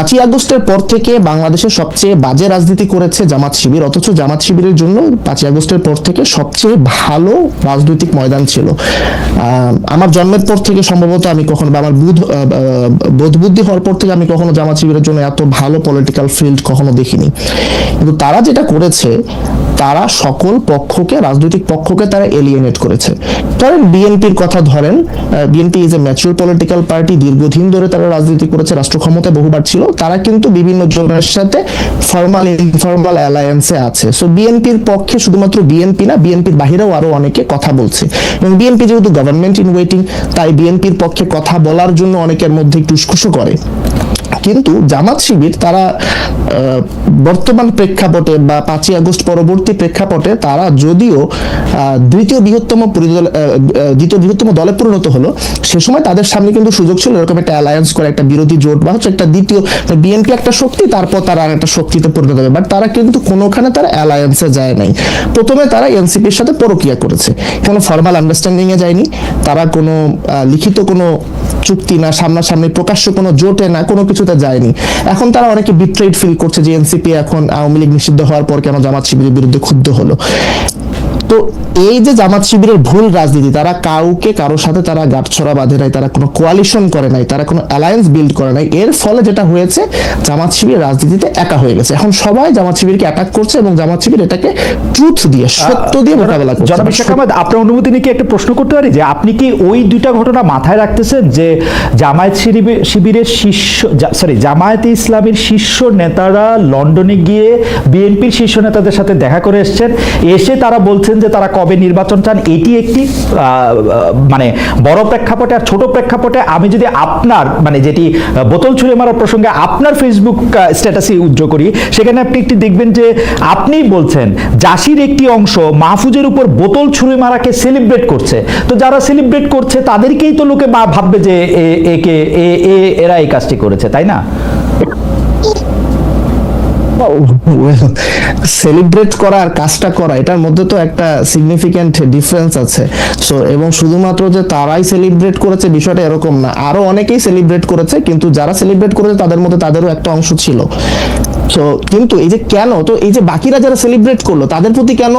পাঁচই আগস্টের পর থেকে বাংলাদেশের সবচেয়ে বাজে রাজনীতি করেছে জামাত শিবির। অথচ জামাত শিবিরের জন্য পাঁচই আগস্টের পর থেকে সবচেয়ে ভালো রাজনৈতিক ময়দান ছিল। আমার জন্মের পর থেকে সম্ভবত আমি কখনো আমার বুধ বোধ বুদ্ধি হওয়ার পর থেকে আমি কখনো জামাত শিবিরের জন্য এত ভালো পলিটিক্যাল ফিল্ড কখনো দেখিনি। কিন্তু তারা যেটা করেছে, তারা সকল পক্ষকে, রাজনৈতিক পক্ষকে তারা এলিয়েনেট করেছে। ধরেন বিএনপির কথা ধরেন BNP is a mature political party দীর্ঘদিন ধরে তারা রাজনীতি করেছে রাষ্ট্র ক্ষমতায় বহুবার ছিল। তারা কিন্তু বিভিন্ন জনের সাথে ফর্মাল ইনফর্মাল অ্যালায়েন্সে আছে। সো বিএনপির পক্ষে শুধুমাত্র বিএনপি না বিএনপির বাহিরেও আরও অনেকে কথা বলছে। এবং বিএনপি যেহেতু গভর্নমেন্ট ইন ওয়েটিং তাই বিএনপির পক্ষে কথা বলার জন্য অনেকের মধ্যে একটু করে। কিন্তু জামাত শিবির তারা বর্তমান প্রেক্ষাপটে বা পাঁচই আগস্ট পরবর্তী প্রেক্ষাপটে তারা যদিও দ্বিতীয় বৃহত্তম দ্বিতীয় বৃহত্তম দলে পরিণত হলো, সে সময় তাদের সামনে কিন্তু সুযোগ ছিল এরকম একটা অ্যালায়েন্স করে, একটা বিরোধী জোট বা হচ্ছে একটা দ্বিতীয় বিএনপি একটা শক্তি, তারপর তারা একটা শক্তিতে পরিণত হবে। বাট তারা কিন্তু কোনোখানে তারা অ্যালায়েন্সে যায় নাই। প্রথমে তারা এনসিপির সাথে পরকিয়া করেছে। কোনো ফর্মাল আন্ডারস্ট্যান্ডিংয়ে যায়নি। তারা কোনো লিখিত কোনো চুক্তি না, সামনাসামনি প্রকাশ্য কোনো জোটে না, কোনো কিছুতে যায়নি। এখন তারা অনেকে বিট্রেড ফিল করছে যে এনসিপি এখন আওয়ামী লীগ নিষিদ্ধ হওয়ার পর কেন জামাত শিবিরের বিরুদ্ধে ক্ষুব্ধ হলো। তো এই যে জামাত শিবিরের ভুল রাজনীতি তারা কাউকে কারোর সাথে তারা গাঁটছড়া বাঁধে নাই তারা কোনো কোয়ালিশন করে নাই তারা কোনো অ্যালায়েন্স বিল্ড করে নাই এর ফলে যেটা হয়েছে জামাত শিবির রাজনীতিতে একা হয়ে গেছে। এখন সবাই জামাত শিবিরকে অ্যাটাক করছে এবং জামাত শিবির এটাকে ট্রুথ দিয়ে সত্য দিয়ে মোকাবেলা করছে। জনাব আহমেদ আপনার অনুমতি নিয়ে কি একটা প্রশ্ন করতে পারি? যে আপনি কি ওই দুইটা ঘটনা মাথায় রাখতেছেন যে জামায়াত শিবির- শিবিরের শীর্ষ সরি জামায়াতে ইসলামের শীর্ষ নেতারা লন্ডনে গিয়ে বিএনপির শীর্ষ নেতাদের সাথে দেখা করে এসেছেন। এসে তারা বলছেন যে তারা কবে নির্বাচন চান, এটি একটি মানে বড় প্রেক্ষাপটে আর ছোট প্রেক্ষাপটে আমি যদি আপনার মানে যেটি বোতল ছুঁড়ে মারার প্রসঙ্গে আপনার ফেসবুক স্ট্যাটাসে উজ্জ্ব করি, সেখানে আপনি একটি দেখবেন যে আপনিই বলছেন, জাসির একটি অংশ মাহফুজের উপর বোতল ছুঁড়ে মারাকে সেলিব্রেট করছে। তো যারা সেলিব্রেট করছে, তাদেরকেই তো লোকে ভাববে যে একে এরা এই কাজটি করেছে, তাই না? সেলিব্রেট করা আর কাজটা করা এটার মধ্যে তো একটা সিগনিফিক্যান্ট ডিফারেন্স আছে। সো এবং শুধুমাত্র যে তারাই সেলিব্রেট করেছে বিষয়টা এরকম না আরও অনেকেই সেলিব্রেট করেছে কিন্তু যারা সেলিব্রেট করেছে তাদের মধ্যে তাদেরও একটা অংশ ছিল। সো কিন্তু এই যে কেন তো এই যে বাকিরা যারা সেলিব্রেট করল তাদের প্রতি কেন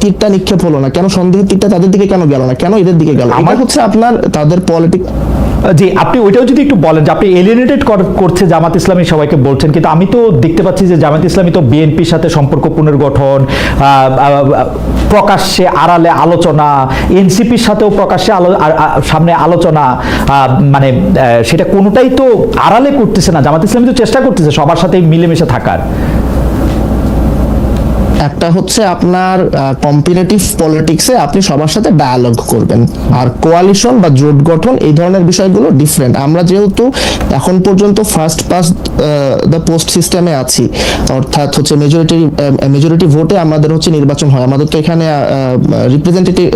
তীরটা নিক্ষেপ হলো না? কেন সন্দেহের তীরটা তাদের দিকে কেন গেল না? কেন এদের দিকে গেল আমার হচ্ছে আপনার তাদের পলিটিক জি, আপনি ওইটাও যদি একটু বলেন যে আপনি এলিনেটেড করছে জামাত ইসলামী, সবাইকে বলছেন, কিন্তু আমি তো দেখতে পাচ্ছি যে জামাত ইসলামী তো বিএনপির সাথে সম্পর্ক পুনর্গঠন প্রকাশ্যে আড়ালে আলোচনা, এনসিপির সাথেও প্রকাশ্যে আলো সামনে আলোচনা মানে সেটা কোনোটাই তো আড়ালে করতেছে না। জামাত ইসলামী তো চেষ্টা করতেছে সবার সাথে মিলেমিশে থাকার। একটা হচ্ছে আপনার কম্পিটিটিভ পলিটিক্সে আপনি সবার সাথে ডায়ালগ করবেন। আর কোয়ালিশন বা জোট গঠন এই ধরনের বিষয়গুলো ডিফারেন্ট আমরা যেহেতু এখন পর্যন্ত ফার্স্ট পাস দ্য পোস্ট সিস্টেমে আছি, অর্থাৎ হচ্ছে মেজরিটি মেজরিটি ভোটে আমাদের হচ্ছে নির্বাচন হয়। আমাদের তো এখানে রিপ্রেজেন্টেটিভ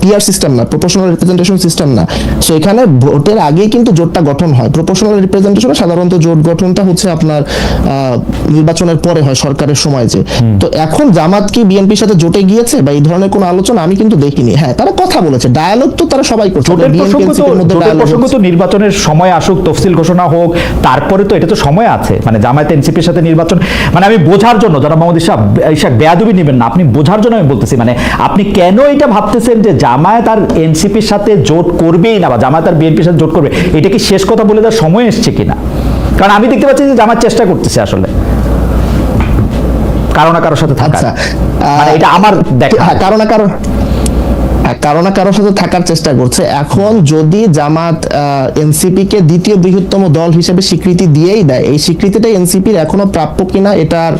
পিআর সিস্টেম না প্রপোর্শনাল রিপ্রেজেন্টেশন সিস্টেম না। সো এখানে ভোটের আগেই কিন্তু জোটটা গঠন হয়। প্রপোর্শনাল রিপ্রেজেন্টেশনে সাধারণত জোট গঠনটা হচ্ছে আপনার নির্বাচনের পরে হয় সরকারের সময় যে। তো এখন জামাত কি বিএনপির সাথে জোটে গিয়েছে? বা এই ধরনের কোনো আলোচনা আমি কিন্তু দেখিনি। হ্যাঁ তারা কথা বলেছে। ডায়ালগ তো তারা সবাই করছে। প্রসঙ্গ তো নির্বাচনের সময় আসুক তফসিল ঘোষণা হোক তারপরে তো এটা তো সময় আছে। মানে জামায়াত এনসিপির সাথে নির্বাচন মানে আমি বোঝার জন্য যারা মোহাম্মদ ইসাহ ইসাক বেয়াদবি নেবেন না আপনি বোঝার জন্য আমি বলতেছি মানে আপনি কেন এটা ভাবতেছেন যে জামায়াত আর এনসিপির সাথে জোট করবেই না বা জামায়াত আর বিএনপির সাথে জোট করবে? এটা কি শেষ কথা বলে দেওয়ার সময় এসছে কিনা? কারণ আমি দেখতে পাচ্ছি যে জামাত চেষ্টা করতেছে আসলে। কারও না কারোর সাথে থাকা আচ্ছা মানে এটা আমার দেখা। হ্যাঁ কারও না কারও হ্যাঁ, কারও না কারোর সাথে থাকার চেষ্টা করছে। এখন যদি জামাত এনসিপি কে দ্বিতীয় বৃহত্তম দল হিসেবে স্বীকৃতি দিয়েই দেয় এই স্বীকৃতিটা এনসিপির এখনও প্রাপ্য কিনা এটার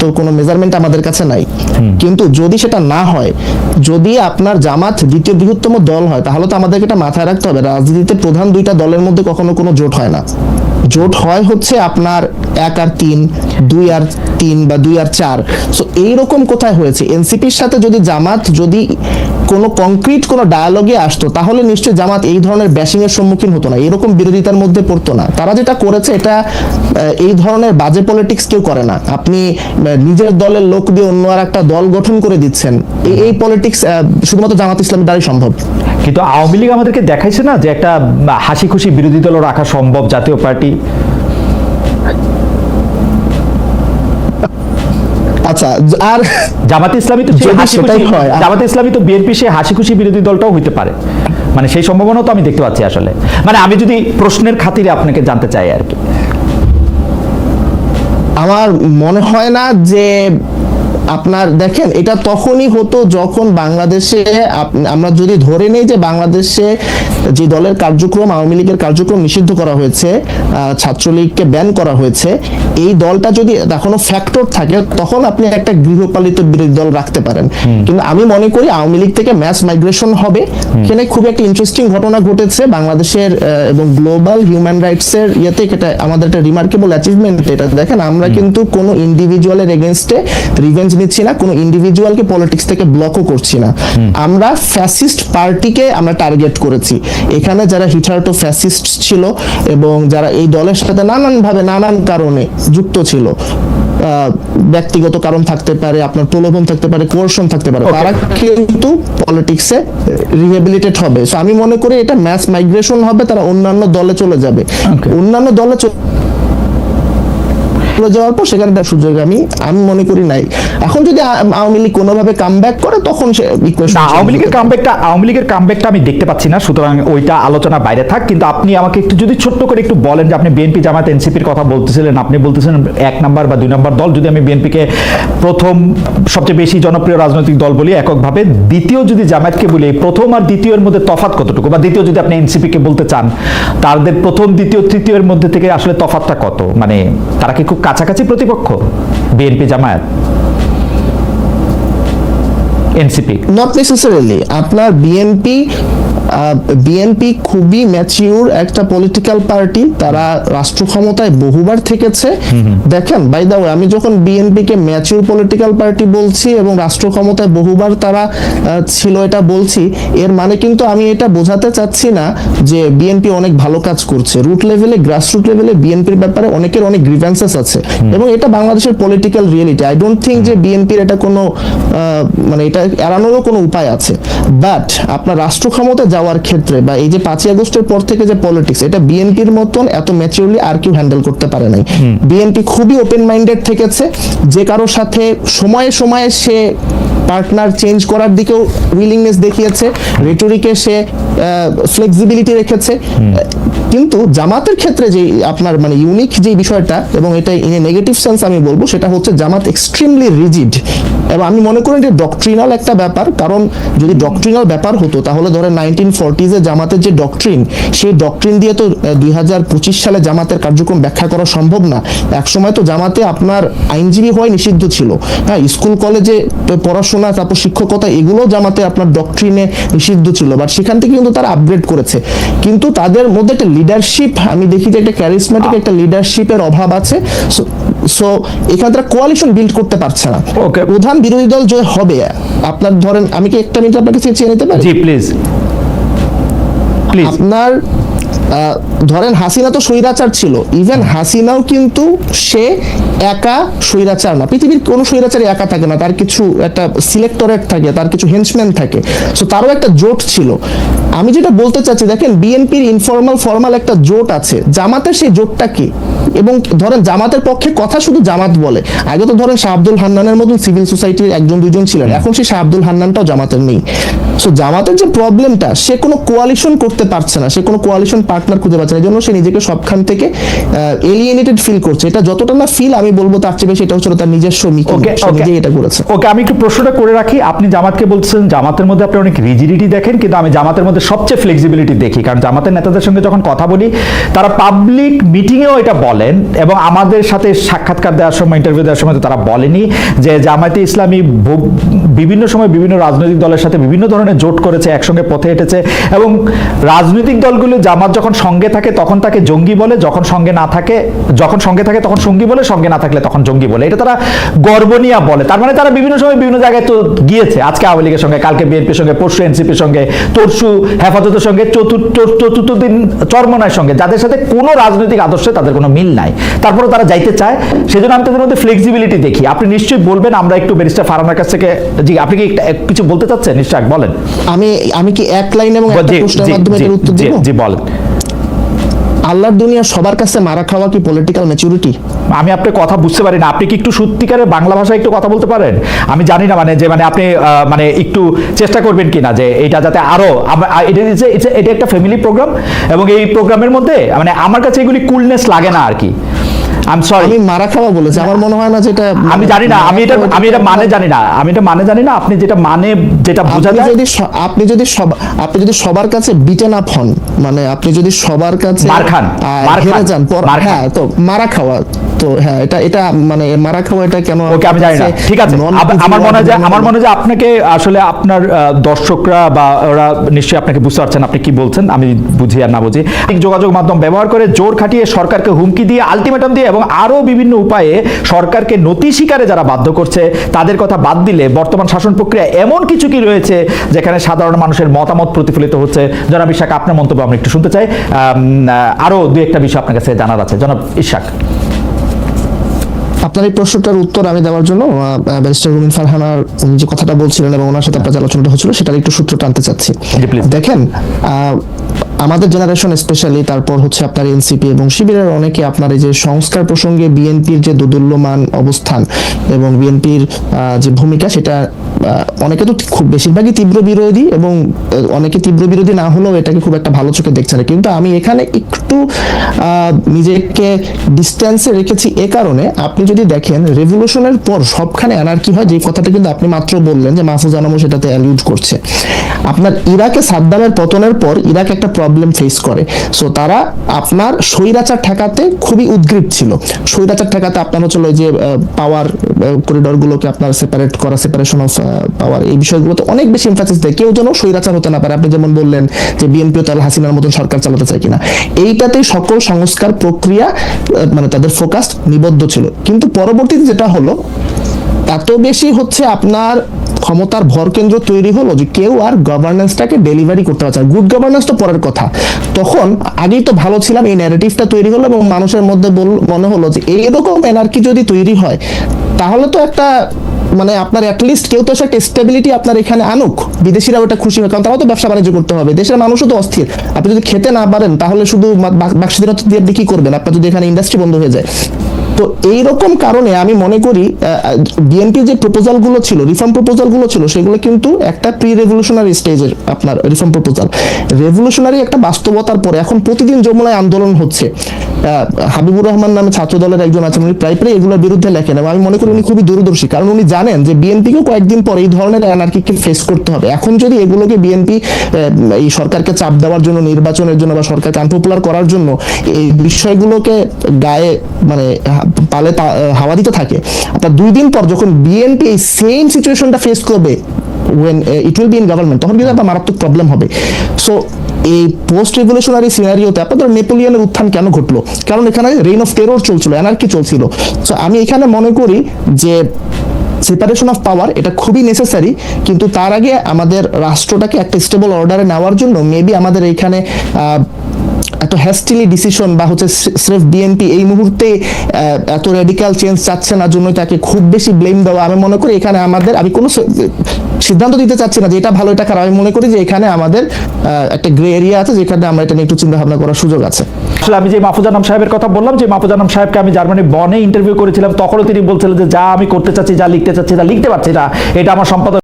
তো কোনো মেজারমেন্ট আমাদের কাছে নাই। কিন্তু যদি সেটা না হয় যদি আপনার জামাত দ্বিতীয় বৃহত্তম দল হয় তাহলে তো আমাদেরকে এটা মাথায় রাখতে হবে। রাজনীতিতে প্রধান দুইটা দলের মধ্যে কখনো কোনো জোট হয় না। জোট হয় হচ্ছে আপনার এক আর তিন, দুই আর তিন বা দুই আর চার। সো এইরকম কোথায় হয়েছে? এনসিপির সাথে যদি জামাত, যদি কোনো কংক্রিট কোনো ডায়ালগে আসতো, তাহলে নিশ্চয়ই জামাত এই ধরনের ব্যাশিং এর সম্মুখীন হতো না। এরকম বিরোধিতার মধ্যে পড়তো না। তারা যেটা করেছে, এটা এই ধরনের বাজে পলিটিক্স কেউ করে না। আপনি নিজের দলের লোক দিয়ে অন্য আর একটা দল গঠন করে দিচ্ছেন এই এই পলিটিক্স শুধুমাত্র জামাত ইসলামের দ্বারাই সম্ভব। কিন্তু আওয়ামী লীগ আমাদেরকে দেখাইছে না যে একটা হাসি খুশি বিরোধী দল রাখা সম্ভব জাতীয় পার্টি? আচ্ছা আর জামাতে ইসলামী তো সেটাই হয়, জামাতে ইসলামী তো বিএনপি সে হাসি খুশি বিরোধী দলটাও হইতে পারে। মানে সেই সম্ভাবনাও তো আমি দেখতে পাচ্ছি আসলে। মানে আমি যদি প্রশ্নের খাতিরে আপনাকে জানতে চাই আর কি। আমার মনে হয় না যে আপনার দেখেন এটা তখনই হতো যখন বাংলাদেশে আমরা যদি ধরে নেই যে বাংলাদেশে যে দলের কার্যক্রম আওয়ামী লীগের কার্যক্রম নিষিদ্ধ করা হয়েছে ছাত্রলীগকে ব্যান করা হয়েছে এই দলটা যদি এখনও ফ্যাক্টর থাকে তখন আপনি একটা গৃহপালিত বিরোধী দল রাখতে পারেন। কিন্তু আমি মনে করি আওয়ামী লীগ থেকে ম্যাস মাইগ্রেশন হবে। এখানে খুব একটা ইন্টারেস্টিং ঘটনা ঘটেছে। বাংলাদেশের এবং গ্লোবাল হিউম্যান রাইটস এর ইয়েতে এটা আমাদের একটা রিমার্কেবল অ্যাচিভমেন্ট এটা। দেখেন আমরা কিন্তু কোনো ইন্ডিভিজুয়ালের এগেনস্টে রিভেঞ্জ নিচ্ছি না কোনো ইন্ডিভিজুয়ালকে পলিটিক্স থেকে ব্লকও করছি না। আমরা ফ্যাসিস্ট পার্টিকে আমরা টার্গেট করেছি। এখানে যারা হিটার্টো ফ্যাসিস্ট ছিল এবং যারা এই দলের সাথে নানানভাবে নানান কারণে যুক্ত ছিল ব্যক্তিগত কারণ থাকতে পারে আপনার প্রলোভন থাকতে পারে কোর্শন থাকতে পারে. তারা কিন্তু পলিটিক্সে রিহেবিলিটেট হবে। So আমি মনে করি এটা ম্যাস মাইগ্রেশন হবে তারা অন্যান্য দলে চলে যাবে। অন্যান্য দলে চলে যাওয়ার পর সেখানে তার সুযোগ আমি আমি মনে করি নাই। এখন যদি আওয়ামী লীগ কোনোভাবে কাম করে তখন সে আওয়ামী লীগের। কামব্যাকটা আওয়ামী লীগের কামব্যাকটা আমি দেখতে পাচ্ছি না সুতরাং ওইটা আলোচনা বাইরে থাক। কিন্তু আপনি আমাকে একটু যদি ছোট্ট করে একটু বলেন যে আপনি বিএনপি জামাত এনসিপির কথা বলতেছিলেন আপনি বলতেছিলেন এক নাম্বার বা দুই নাম্বার দল যদি আমি বিএনপিকে প্রথম সবচেয়ে বেশি জনপ্রিয় রাজনৈতিক দল বলি এককভাবে দ্বিতীয় যদি জামায়াতকে বলি প্রথম আর দ্বিতীয়ের মধ্যে তফাৎ কতটুকু? বা দ্বিতীয় যদি আপনি এনসিপিকে বলতে চান তাদের প্রথম দ্বিতীয় তৃতীয়ের মধ্যে থেকে আসলে তফাৎটা কত? মানে তারা কি খুব কাছাকাছি প্রতিপক্ষ BNP Jamaat NCP. Not necessarily আপনার বিএনপি বিএনপি খুবই ম্যাচিউর একটা পলিটিক্যাল পার্টি তারা রাষ্ট্র ক্ষমতায় বহুবার থেকেছে। দেখেন বাই দা ওয়ে আমি যখন বিএনপি কে ম্যাচিউর পলিটিক্যাল পার্টি বলছি এবং রাষ্ট্র ক্ষমতায় বহুবার তারা ছিল এটা বলছি এর মানে কিন্তু আমি এটা বোঝাতে চাচ্ছি না যে বিএনপি অনেক ভালো কাজ করছে। রুট লেভেলে গ্রাসরুট লেভেলে বিএনপির ব্যাপারে অনেকের অনেক গ্রিভেন্সেস আছে। এবং এটা বাংলাদেশের political reality I don't think যে বিএনপির এটা কোনো মানে এটা এড়ানোরও কোনো উপায় আছে। বাট আপনার রাষ্ট্র ক্ষমতা যাওয়ার ক্ষেত্রে বা এই যে পাঁচই আগস্টের পর থেকে যে পলিটিক্স এটা বিএনপির মতন এত ম্যাচিউরলি আর কেউ হ্যান্ডেল করতে পারে নাই। বিএনপি খুবই ওপেন মাইন্ডেড থেকেছে যে কারোর সাথে সময়ে সময়ে সে পার্টনার চেঞ্জ করার দিকেও উইলিংনেস দেখিয়েছে রেটোরিকে সে ফ্লেক্সিবিলিটি রেখেছে। কিন্তু জামাতের ক্ষেত্রে যে আপনার মানে ইউনিক যে বিষয়টা এবং এটা ইন এ নেগেটিভ সেন্স আমি বলব, সেটা হচ্ছে জামাত এক্সট্রিমলি রিজিড এবং আমি মনে করি যে ডক্ট্রিনাল একটা ব্যাপার, কারণ যদি ডক্ট্রিনাল ব্যাপার হতো, তাহলে ধরেন নাইনটিন ফোরটিজে জামাতের যে ডক্ট্রিন সেই ডক্ট্রিন দিয়ে তো দুই হাজার পঁচিশ সালে জামাতের কার্যক্রম ব্যাখ্যা করা সম্ভব না। একসময় তো জামাতে আপনার আইনজীবী হওয়াই নিষিদ্ধ ছিল। হ্যাঁ স্কুল, কলেজে পড়াশোনা, তারপর শিক্ষকতা, এগুলো জামাতে আপনার ডক্ট্রিনে নিষিদ্ধ ছিল। বাট সেখান থেকে কিন্তু তারা আপগ্রেড করেছে। কিন্তু তাদের মধ্যে একটা লিডারশিপ আমি দেখি যে একটা ক্যারিসমেটিক একটা লিডারশিপের অভাব আছে। সো এখানে তারা কোয়ালিশন বিল্ড করতে পারছে না। ওকে প্রধান বিরোধী দল জয় হবে। আপনার ধরেন আমি কি একটা মিনিট আপনাকে চেয়ে নিতে পারি? জি প্লিজ প্লিজ আপনার ধরেন হাসিনা তো স্বৈরাচার ছিল। ইভেন হাসিনাও কিন্তু সে একা স্বৈরাচার না। পৃথিবীর কোনো স্বৈরাচারী একা থাকে না। তার কিছু একটা সিলেক্টরেট থাকে, তার কিছু হেন্সম্যান থাকে। সো তারও একটা জোট ছিল। আমি যেটা বলতে চাচ্ছি, দেখেন বিএনপির ইনফর্মাল ফর্মাল একটা জোট আছে। জামাতের সেই জোটটা কি? এবং ধরেন, জামাতের পক্ষে কথা শুধু জামাত বলে। আগে তো ধরেন শাহ আব্দুল হান্নানের মতন সিভিল সোসাইটির একজন, দুজন ছিলেন। এখন সেই শাহ আব্দুল হান্নানটাও জামাতের নেই। সো জামাতের যে প্রবলেমটা সে কোনো কোয়ালিশন করতে পারছে না। সে কোনো কোয়ালিশন পার্টনার খুঁজে পাচ্ছে না জন্য সে নিজেকে সবখান থেকে এলিয়েনেটেড ফিল করছে। এটা যতটা না ফিল আমি বলব তার চেয়ে বেশি এটা হচ্ছে তার নিজস্ব নিজেই এটা করেছে ওকে আমি একটু প্রশ্নটা করে রাখি। আপনি জামাতকে বলছেন জামাতের মধ্যে আপনি অনেক রিজিডিটি দেখেন কিন্তু আমি জামাতের মধ্যে সবচেয়ে ফ্লেক্সিবিলিটি দেখি। কারণ জামাতের নেতাদের সঙ্গে যখন কথা বলি তারা পাবলিক মিটিংয়েও এটা বলেন এবং আমাদের সাথে সাক্ষাৎকার দেওয়ার সময় ইন্টারভিউ দেওয়ার সময় তারা বলেনি যে জামায়াতে ইসলামী বিভিন্ন সময় বিভিন্ন রাজনৈতিক দলের সাথে বিভিন্ন ধরনের জোট করেছে একসঙ্গে পথে হেঁটেছে এবং রাজনৈতিক দলগুলো জামাত যখন সঙ্গে থাকে তখন তাকে জঙ্গি বলে যখন সঙ্গে না থাকে যখন সঙ্গে থাকে তখন সঙ্গী বলে সঙ্গে না থাকলে তখন জঙ্গি বলে। এটা তারা গর্ব নিয়ে বলে। তার মানে তারা বিভিন্ন সময় বিভিন্ন জায়গায় তো গিয়েছে। আজকে আওয়ামী লীগের সঙ্গে কালকে বিএনপির সঙ্গে পরশু এনসিপির সঙ্গে তরশু হেফাজতের সঙ্গে চতুর্থ চতুর্থ দিন চরমনার সঙ্গে। যাদের সাথে কোনো রাজনৈতিক আদর্শে তাদের কোনো মিল নাই। তারপরে তারা যাইতে চায়। সেজন্য আমি তাদের মধ্যে ফ্লেক্সিবিলিটি দেখি। আপনি নিশ্চয়ই বলবেন আমরা একটু ব্যারিস্টার ফারানার কাছ থেকে জি আপনি কি কিছু বলতে চাচ্ছেন? নিশ্চয় বলেন। আমি আমি কি এক লাইন এবং একটা প্রশ্নের মাধ্যমে উত্তর দিব? জি বলেন। আল্লাহর দুনিয়া সবার কাছে মারা খাওয়া কি পলিটিক্যাল ম্যাচুরিটি আমি আপনার কথা বুঝতে পারি না। আপনি কি একটু সত্যিকারের বাংলা ভাষায় একটু কথা বলতে পারেন? আমি জানি না মানে যে মানে আপনি মানে একটু চেষ্টা করবেন কি না যে এটা যাতে আরও এটা- এটা একটা ফ্যামিলি প্রোগ্রাম এবং এই প্রোগ্রামের মধ্যে মানে আমার কাছে এগুলি কুলনেস লাগে না আর কি। আই এম সরি আমি মারা খাওয়া বলেছি আমার মনে হয় না যেটা আমি জানি না আমি এটা আমি এটা মানে জানি না আমি এটা মানে জানি না আপনি যেটা মানে যেটা বোঝাতে যদি আপনি যদি সব- আপনি যদি সবার কাছে বিটেন আপ হন মানে আপনি যদি সবার কাছে মার খান, মার খান, যান হ্যাঁ তো মারা খাওয়া তো হ্যাঁ এটা এটা মানে মারা খাওয়া এটা কেন ওকে আমি জানি না। ঠিক আছে। আমার মনে হয় আমার মনে হয় আপনাকে আসলে আপনার দর্শকরা বা ওরা নিশ্চয়ই আপনাকে বুঝতে পারছেন আপনি কি বলছেন আমি বুঝি আর না বুঝি। ঠিক যোগাযোগ মাধ্যম ব্যবহার করে জোর খাটিয়ে সরকারকে হুমকি দিয়ে আলটিমেটাম দিয়ে এবং আরও বিভিন্ন উপায়ে সরকারকে নতি স্বীকারে যারা বাধ্য করছে তাদের কথা বাদ দিলে বর্তমান শাসন প্রক্রিয়া এমন কিছু কি রয়েছে যেখানে সাধারণ মানুষের মতামত প্রতিফলিত হচ্ছে। জনাব ইশাক আপনার মন্তব্য আমরা একটু শুনতে চাই। আম, আহ, আরও দু একটা বিষয় আপনার কাছে জানার আছে। জনাব ইশাক। আপনার এই প্রশ্নটার উত্তর আমি দেওয়ার জন্য ব্যারিস্টার রুমিন ফারহানার উনি যে কথাটা বলছিলেন এবং ওনার সাথে আপনার যে আলোচনাটা হচ্ছিল সেটার একটু সূত্র টানতে চাচ্ছি। দেখেন আহ, আমাদের জেনারেশন স্পেশালি তারপর হচ্ছে আপনার এনসিপি এবং শিবিরের অনেকে আপনার এই যে সংস্কার প্রসঙ্গে বিএনপির যে দোদুল্যমান অবস্থান এবং বিএনপির যে ভূমিকা, সেটা অনেকে তো খুব বেশিরভাগই তীব্র বিরোধী এবং অনেকে তীব্র বিরোধী না হলেও এটাকে খুব একটা ভালো চোখে দেখছে না। কিন্তু আমি এখানে একটু নিজেকে ডিস্টেন্সে রেখেছি এ কারণে, আপনি যদি দেখেন রেভলিউশনের পর সবখানে অ্যানার্কি হয় যে কথাটা কিন্তু আপনি মাত্র বললেন যে মাহফুজ আনামও সেটাতে অ্যালিউড করছে। আপনার ইরাকে সাদ্দামের পতনের পর ইরাক একটা প্রবলেম ফেস করে। সো তারা আপনার স্বৈরাচার ঠেকাতে খুবই উদ্গ্রীব ছিল। স্বৈরাচার ঠেকাতে আপনার হচ্ছে ওই যে পাওয়ার করিডোরগুলোকে আপনার সেপারেট করা সেপারেশন অফ পাওয়ার এই বিষয়গুলোতে অনেক বেশি এমফাসিস দেয়। কেউ যেন স্বৈরাচার হতে না পারে। আপনি যেমন বললেন যে বিএনপিও তার হাসিনার মতন সরকার চালাতে চায় কিনা। এইটাতেই সকল সংস্কার প্রক্রিয়া মানে তাদের ফোকাস নিবদ্ধ ছিল। কিন্তু পরবর্তীতে যেটা হলো এত বেশি হচ্ছে আপনার ক্ষমতার ভর কেন্দ্র তৈরি হলো যে কেউ আর গভর্নেন্সটাকে ডেলিভারি করতে পারছে না। গুড গভর্নেন্স তো পরের কথা। তখন আগেই তো ভালো ছিলাম, এই ন্যারেটিভটা তৈরি হলো এবং মানুষের মধ্যে মনে হলো যে এইরকম এনার্কি যদি তৈরি হয়, তাহলে তো একটা মানে আপনার অ্যাটলিস্ট কেউ তো একটা স্টেবিলিটি আপনার এখানে আনুক। বিদেশিরাও এটা খুশি হয়, কারণ তারাও তো ব্যবসা বাণিজ্য করতে হবে। দেশের মানুষও তো অস্থির। আপনি যদি খেতে না পারেন, তাহলে শুধু বাক্স দিয়ে কি করবেন? আপনার যদি এখানে ইন্ডাস্ট্রি বন্ধ হয়ে যায়। তো এই রকম কারণে আমি মনে করি বিএনপি যে প্রপোজালগুলো ছিল রিফর্ম প্রপোজালগুলো ছিল, সেগুলো কিন্তু একটা প্রি রেভলিউশনারি স্টেজের আপনার রিফর্ম প্রপোজাল রেভলিউশনারি একটা বাস্তবতার পরে এখন প্রতিদিন যমুনায় আন্দোলন হচ্ছে। হাবিবুর রহমান নামে ছাত্র দলের একজন আছেন, উনি প্রায় প্রায় এগুলোর বিরুদ্ধে লেখেন এবং আমি মনে করি উনি খুবই দূরদর্শী, কারণ উনি জানেন যে বিএনপিকেও কয়েকদিন পরে এই ধরনের অ্যানার্কিকে ফেস করতে হবে। এখন যদি এগুলোকে বিএনপি এই সরকারকে চাপ দেওয়ার জন্য, নির্বাচনের জন্য বা সরকারকে আনপপুলার করার জন্য, এই বিষয়গুলোকে গায়ে মানে হা- পালে তা- হাওয়া দিতে থাকে। আপনার দুই দিন পর যখন বিএনপি এই সেম সিচুয়েশনটা ফেস করবে when it will be in government তখন কিন্তু একটা মারাত্মক প্রবলেম হবে। সো এই পোস্ট রেভলিউশনারি সিনারিওতে আপনাদের নেপোলিয়নের উত্থান কেন ঘটলো? কারণ এখানে রেইন অফ টেরর চলছিল এনার্কি চলছিল। সো আমি এখানে মনে করি যে সেপারেশন অফ পাওয়ার এটা খুবই নেসেসারি কিন্তু তার আগে আমাদের রাষ্ট্রটাকে একটা স্টেবল অর্ডারে নেওয়ার জন্য মেবি আমাদের এইখানে আহ, এত হ্যাস্টিলি ডিসিশন বা হচ্ছে স্রেফ বিএনপি এই মুহূর্তে এত রেডিক্যাল চেঞ্জ চাচ্ছে না, জন্য তাকে খুব বেশি ব্লেম দেওয়া। আমি মনে করি এখানে আমাদের, আমি কোনো সিদ্ধান্ত দিতে চাচ্ছি না যে এটা ভালো, এটা খারাপ। আমি মনে করি যে এখানে আমাদের একটা গ্রে এরিয়া আছে, যেখানে আমরা এটা নিয়ে একটু চিন্তা ভাবনা করার সুযোগ আছে। আসলে আমি যে মাহফুজানাম সাহেবের কথা বললাম, যে মাহফুজানাম সাহেবকে আমি জার্মানি বনে ইন্টারভিউ করেছিলাম, তখনও তিনি বলছিলেন যে যা আমি করতে চাচ্ছি, যা লিখতে চাচ্ছি, তা লিখতে পারছি না। এটা আমার সম্পাদক